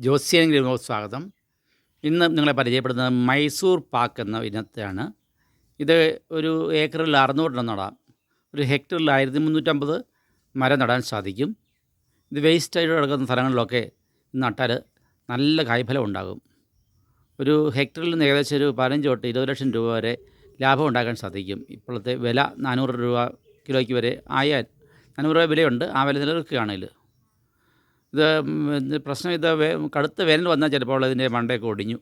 ജോസ്യൻ സ്വാഗതം. ഇന്ന് നിങ്ങളെ പരിചയപ്പെടുന്നത് മൈസൂർ പാക്ക് എന്ന ഇനത്തെയാണ്. ഇത് ഒരു ഏക്കറിൽ അറുന്നൂറ്റെണ്ണം നടാം. ഒരു ഹെക്ടറിൽ ആയിരത്തി മുന്നൂറ്റമ്പത് മരം നടാൻ സാധിക്കും. ഇത് വേസ്റ്റായിട്ട് കിടക്കുന്ന സ്ഥലങ്ങളിലൊക്കെ നട്ടാൽ നല്ല കായ്ഫലം ഉണ്ടാകും. ഒരു ഹെക്ടറിൽ നിന്ന് ഏകദേശം ഒരു പതിനഞ്ച് തൊട്ട് ഇരുപത് ലക്ഷം രൂപ വരെ ലാഭം ഉണ്ടാക്കാൻ സാധിക്കും. ഇപ്പോഴത്തെ വില നാനൂറ് രൂപ കിലോയ്ക്ക് വരെ ആയാൽ നാനൂറ് രൂപ വിലയുണ്ട്. ആ വില നിലനിൽക്കുകയാണെങ്കിൽ ഇത് പ്രശ്നം ഇത് കടുത്ത വേനൽ വന്നാൽ ചിലപ്പോൾ ഇതിന്റെ മണ്ടയൊക്കെ ഒടിഞ്ഞു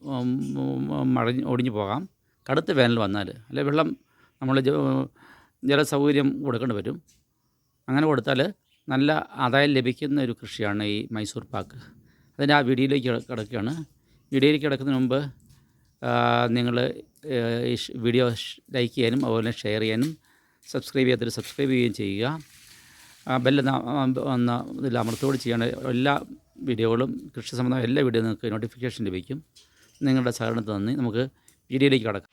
മറിഞ്ഞ് ഒടിഞ്ഞു പോകാം. കടുത്ത വേനൽ വന്നാൽ അല്ലെ വെള്ളം നമ്മൾ ജലസൗകര്യം കൊടുക്കേണ്ടി വരും. അങ്ങനെ കൊടുത്താൽ നല്ല ആദായം ലഭിക്കുന്ന ഒരു കൃഷിയാണ് ഈ മൈസൂർ പാക്ക്. അതിന്റെ ആ വീഡിയോയിലേക്ക് കിട- കിടക്കുകയാണ്. വീഡിയോയിലേക്ക് കിടക്കുന്നതിന് മുമ്പ് നിങ്ങൾ ഈ വീഡിയോ ലൈക്ക് ചെയ്യാനും അതുപോലെ ഷെയർ ചെയ്യാനും സബ്സ്ക്രൈബ് ചെയ്യാത്തൊരു സബ്സ്ക്രൈബ് ചെയ്യുകയും ചെയ്യുക. ബെല്ല് ഒന്ന് ഇതിൽ അമർത്തോട് ചെയ്യേണ്ട എല്ലാ വീഡിയോകളും കൃഷി സംബന്ധമായ എല്ലാ വീഡിയോ നിങ്ങൾക്ക് നോട്ടിഫിക്കേഷൻ ലഭിക്കും. നിങ്ങളുടെ സഹകരണത്തിന് നന്ദി. നമുക്ക് വീഡിയോയിലേക്ക് കടക്കാം.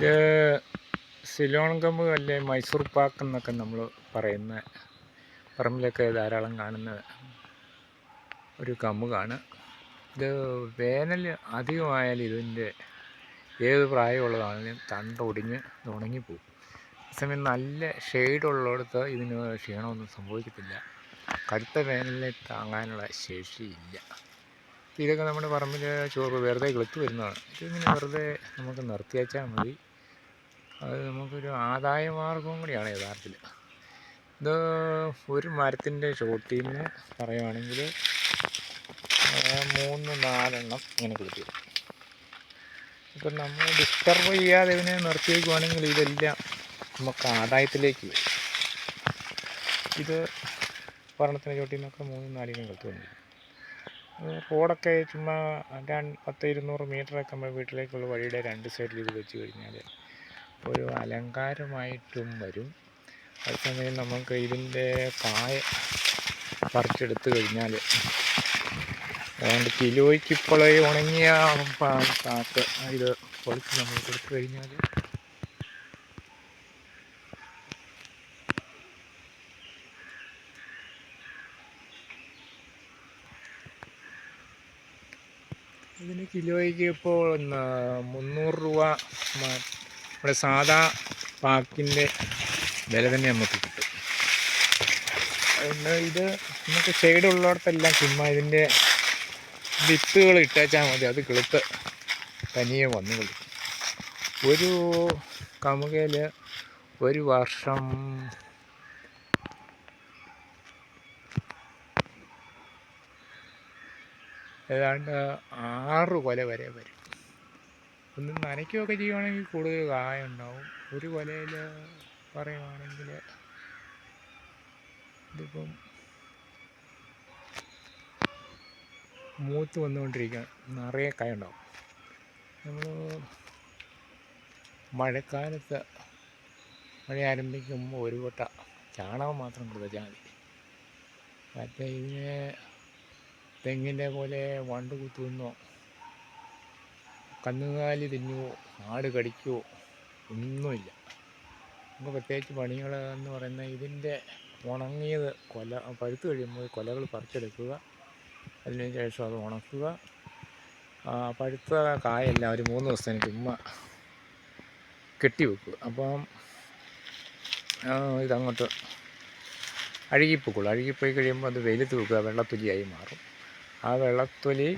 ഇത് സിലോൺ കമ്പ് അല്ലെ മൈസൂർ പാക്ക് എന്നൊക്കെ നമ്മൾ പറയുന്ന പറമ്പിലൊക്കെ ധാരാളം കാണുന്ന ഒരു കമ്പുകാണ് ഇത് വേനൽ അധികമായാൽ ഇതിന്റെ ഏത് പ്രായമുള്ളതാണെങ്കിലും തണ്ട് ഒടിഞ്ഞ് ഉണങ്ങിപ്പോകും. അതേസമയം നല്ല ഷെയ്ഡുള്ളിടത്ത് ഇതിന് ക്ഷീണമൊന്നും സംഭവിക്കത്തില്ല. കടുത്ത വേനലിനെ താങ്ങാനുള്ള ശേഷിയില്ല. ഇതൊക്കെ നമ്മുടെ പറമ്പിൽ ചോറ് വെറുതെ കിളുത്ത് വരുന്നതാണ്. ഇതിങ്ങനെ വെറുതെ നമുക്ക് നിർത്തി വെച്ചാൽ മതി. അത് നമുക്കൊരു ആദായ മാർഗവും കൂടിയാണ് യഥാർത്ഥത്തിൽ. ഇത് ഒരു മരത്തിന്റെ ചോട്ടിൽ നിന്ന് പറയുവാണെങ്കിൽ മൂന്ന് നാലെണ്ണം ഇങ്ങനെ വരും ഇപ്പം നമ്മൾ ഡിസ്റ്റർബ് ചെയ്യാതെ ഇതിനെ നിർത്തി വയ്ക്കുവാണെങ്കിൽ ഇതെല്ലാം നമുക്ക് ആദായത്തിലേക്ക് വരും. ഇത് ഒരെണ്ണത്തിന്റെ ചോട്ടിൽ നിന്നൊക്കെ മൂന്ന് നാലിനും വന്നിരിക്കും റോഡൊക്കെ ചുമ്മാ രണ്ട് പത്ത് ഇരുന്നൂറ് മീറ്ററൊക്കെ നമ്മൾ വീട്ടിലേക്കുള്ള വഴിയുടെ രണ്ട് സൈഡിൽ ഇത് വെച്ച് കഴിഞ്ഞാൽ ഒരു അലങ്കാരമായിട്ടും വരും. അതേസമയം നമുക്ക് ഇതിന്റെ കായ പറിച്ചെടുത്ത് കഴിഞ്ഞാൽ അതുകൊണ്ട് കിലോയ്ക്ക് ഇപ്പോഴേ ഉണങ്ങിയ കാക്ക ഇത് പൊളിച്ച് നമ്മൾ കൊടുത്തു കഴിഞ്ഞാൽ ഇതിന് കിലോയ്ക്ക് ഇപ്പോൾ മുന്നൂറ് രൂപ നമ്മുടെ സാധാ പാക്കിന്റെ വില തന്നെ നമുക്ക് കിട്ടും. അതുകൊണ്ട് ഇത് നമുക്ക് ഷെയ്ഡ് ഉള്ളിടത്തെല്ലാം ചുമ്മാ ഇതിന്റെ വിത്തുകൾ ഇട്ടേച്ചാൽ മതി. അത് കിളുത്ത് തനിയെ വന്നു കളിക്കും ഒരു കമുകയിൽ ഒരു വർഷം ഏതാണ്ട് ആറ് കൊല വരെ വരും. ഒന്ന് നനയ്ക്കുകയൊക്കെ ചെയ്യുവാണെങ്കിൽ കൂടുതൽ കായ ഉണ്ടാവും. ഒരു കൊലയിൽ പറയുവാണെങ്കിൽ ഇതിപ്പം മൂത്ത് വന്നുകൊണ്ടിരിക്കുകയാണ്. നിറയെ കായ ഉണ്ടാവും. നമ്മൾ മഴക്കാലത്ത് മഴ ആരംഭിക്കുമ്പോൾ ഒരു കൊട്ട ചാണകം മാത്രം കൊടുത്താൽ മതി. മറ്റേ ഇതിനെ തെങ്ങിന്റെ പോലെ വണ്ട് കുത്തുന്നോ കന്നുകാലി തിന്നുവോ ആട് കടിക്കുവോ ഒന്നുമില്ല. നമുക്ക് പ്രത്യേകിച്ച് പണികൾ എന്ന് പറയുന്ന ഇതിന്റെ ഉണങ്ങിയത് കൊല പഴുത്ത് കഴിയുമ്പോൾ കൊലകൾ പറിച്ചെടുക്കുക അതിന് ശേഷം അത് ഉണക്കുക. പഴുത്ത കായെല്ലാം ഒരു മൂന്ന് ദിവസത്തിന് ചുമ്മാ കെട്ടി വെക്കുക അപ്പം ഇതങ്ങോട്ട് അഴുകിപ്പോക്കുള്ളൂ അഴുകിപ്പോയി കഴിയുമ്പോൾ അത് വെയിലത്ത് വെക്കുക വെള്ളത്തൊലിയായി മാറും. ആ വെള്ളത്തൊലി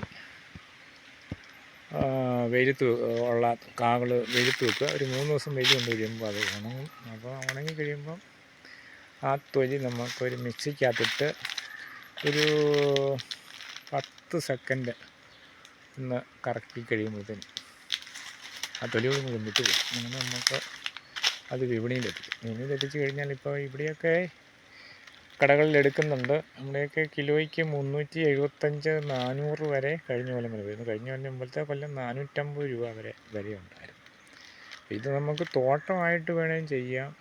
വെയിലത്ത് ഉള്ള കാകൾ വെയിലത്ത് വെക്കുക. ഒരു മൂന്ന് ദിവസം വെയിൽ കൊണ്ട് കഴിയുമ്പോൾ അത് ഉണങ്ങും. അപ്പോൾ ഉണങ്ങി കഴിയുമ്പം ആ തൊലി നമുക്കൊരു മിക്സിക്കകത്തിട്ട് ഒരു പത്ത് സെക്കൻഡ് ഒന്ന് കറക്കി കഴിയുമ്പോഴത്തേനും ആ തൊലികൾ വന്നിട്ട് പോകും അങ്ങനെ നമുക്ക് അത് വിപണിയിലെത്തിക്കും. വിപണിയിലെത്തിച്ച് കഴിഞ്ഞാൽ ഇപ്പോൾ ഇവിടെയൊക്കെ കടകളിൽ എടുക്കുന്നുണ്ട്. നമ്മുടെയൊക്കെ കിലോയ്ക്ക് മുന്നൂറ്റി എഴുപത്തഞ്ച് നാനൂറ് വരെ കഴിഞ്ഞ കൊല്ലം വരെ വരുന്നു കഴിഞ്ഞ കൊല്ലം മുമ്പത്തെ കൊല്ലം നാനൂറ്റമ്പത് രൂപ വരെ വരെ ഉണ്ടായിരുന്നു. ഇത് നമുക്ക് തോട്ടമായിട്ട് വേണേലും ചെയ്യാം.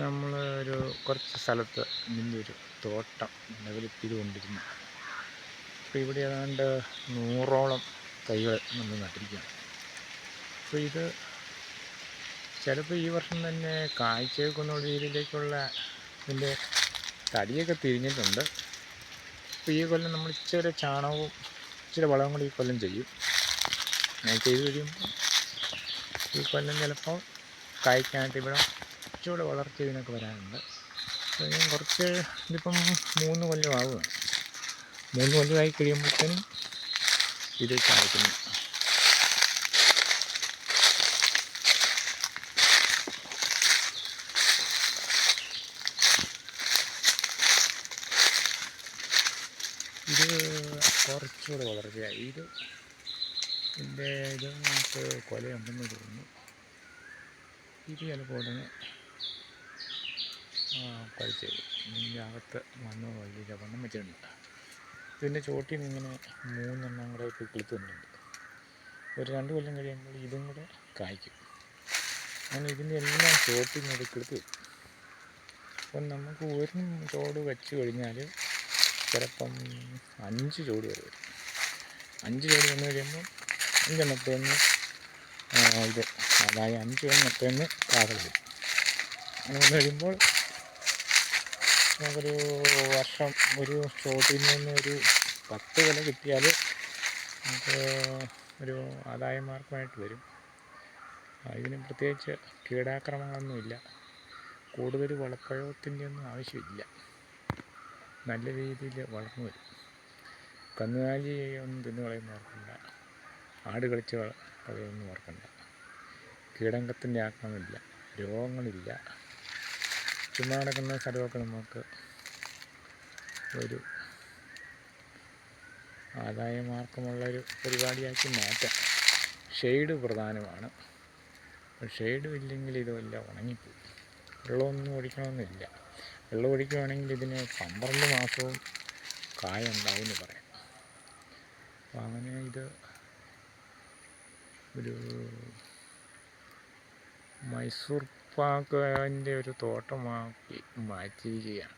നമ്മൾ ഒരു കുറച്ച് സ്ഥലത്ത് ഇതിന്റെ ഒരു തോട്ടം ഡെവലപ്പ് ചെയ്തുകൊണ്ടിരുന്നു അപ്പോൾ ഇവിടെ ഏതാണ്ട് നൂറോളം തൈകൾ നമ്മൾ നട്ടിരിക്കുകയാണ്. അപ്പോൾ ഇത് ചിലപ്പോൾ ഈ വർഷം തന്നെ കാഴ്ചയൊക്കെ രീതിയിലേക്കുള്ള ഇതിന്റെ തടിയൊക്കെ തിരിഞ്ഞിട്ടുണ്ട്. അപ്പോൾ ഈ കൊല്ലം നമ്മൾ ഇച്ചിരി ചാണകവും ഇച്ചിരി വളവും കൂടി ഈ കൊല്ലം ചെയ്യും. അങ്ങനെ ചെയ്ത് കഴിയുമ്പോൾ ഈ കൊല്ലം ചിലപ്പോൾ കായ്ക്കാനായിട്ട് ഇവിടെ ഇച്ചിരി വളർച്ച ഇതിനൊക്കെ വരാനുണ്ട്. ഞാൻ കുറച്ച് ഇതിപ്പം മൂന്ന് കൊല്ലം ആവുകയാണ്. മൂന്ന് കൊല്ലമായി കഴിയുമ്പോഴത്തേനും ഇത് കായ്ക്കുന്നു. ഇത് കുറച്ചുകൂടെ വളർച്ചയായി. ഇത് ഇതിന്റെ ഇത് നമുക്ക് കൊലയുണ്ടെന്ന് തോന്നുന്നു. ഇത് ചിലപ്പോൾ ഉടനെ കഴിച്ചു ഇതിന്റെ അകത്ത് മണ്ണ് വലിയ വണ്ണം വെച്ചിട്ടുണ്ട്. ഇതിന്റെ ചോട്ടിൽ ഇങ്ങനെ മൂന്നെണ്ണം കൂടെ ഇപ്പോൾ കിളുത്തുന്നുണ്ട്. ഒരു രണ്ട് കൊല്ലം കഴിയുമ്പോൾ ഇതും കൂടെ കായ്ക്കും. അങ്ങനെ ഇതിന്റെ എല്ലാം ചോട്ടിൽ നിന്ന് കിളുത്ത് അപ്പം നമുക്ക് ഒരു ചോട് വെച്ച് കഴിഞ്ഞാൽ ചിലപ്പം അഞ്ച് ജോഡി വരെ വരും. അഞ്ച് ജോഡി വന്നു കഴിയുമ്പോൾ അഞ്ചെണ്ണത്തേന്ന് ഇത് അതായത് അഞ്ച് എണ്ണത്തേന്ന് കാകൾ വരും. അങ്ങനെ വന്നു കഴിയുമ്പോൾ നമുക്കൊരു വർഷം ഒരു ചോട്ടിൽ നിന്ന് ഒരു പത്ത് വില കിട്ടിയാൽ നമുക്ക് ഒരു ആദായ മാർഗമായിട്ട് വരും. ഇതിന് പ്രത്യേകിച്ച് കീടാക്രമങ്ങളൊന്നുമില്ല. കൂടുതൽ വളപ്രയോഗത്തിന്റെ ഒന്നും ആവശ്യമില്ല. നല്ല രീതിയിൽ വളർന്നു വരും. കന്നുകാലി ഒന്നും തിന്നു കളയുന്ന ഓർക്കണ്ട ആട് കളിച്ച് കള- കളയൊന്നും ഓർക്കണ്ട കീടങ്കത്തിന്റെ ആക്രമണമില്ല. രോഗങ്ങളില്ല. ചുമ്മാ നടക്കുന്ന സ്ഥലമൊക്കെ നമുക്ക് ഒരു ആദായമാർഗമുള്ളൊരു പരിപാടിയാക്കി മാറ്റാം. ഷെയ്ഡ് പ്രധാനമാണ്. ഷെയ്ഡും ഇല്ലെങ്കിൽ ഇതുമില്ല ഉണങ്ങിപ്പോയി വെള്ളമൊന്നും ഒഴിക്കണമെന്നില്ല. വെള്ളം ഒഴിക്കുകയാണെങ്കിൽ ഇതിന് പന്ത്രണ്ട് മാസവും കായ ഉണ്ടാവും എന്ന് പറയാം. അപ്പോൾ അങ്ങനെ ഇത് ഒരു മൈസൂർ പാക്കിന്റെ ഒരു തോട്ടമാക്കി മാറ്റിയിരിക്കുകയാണ്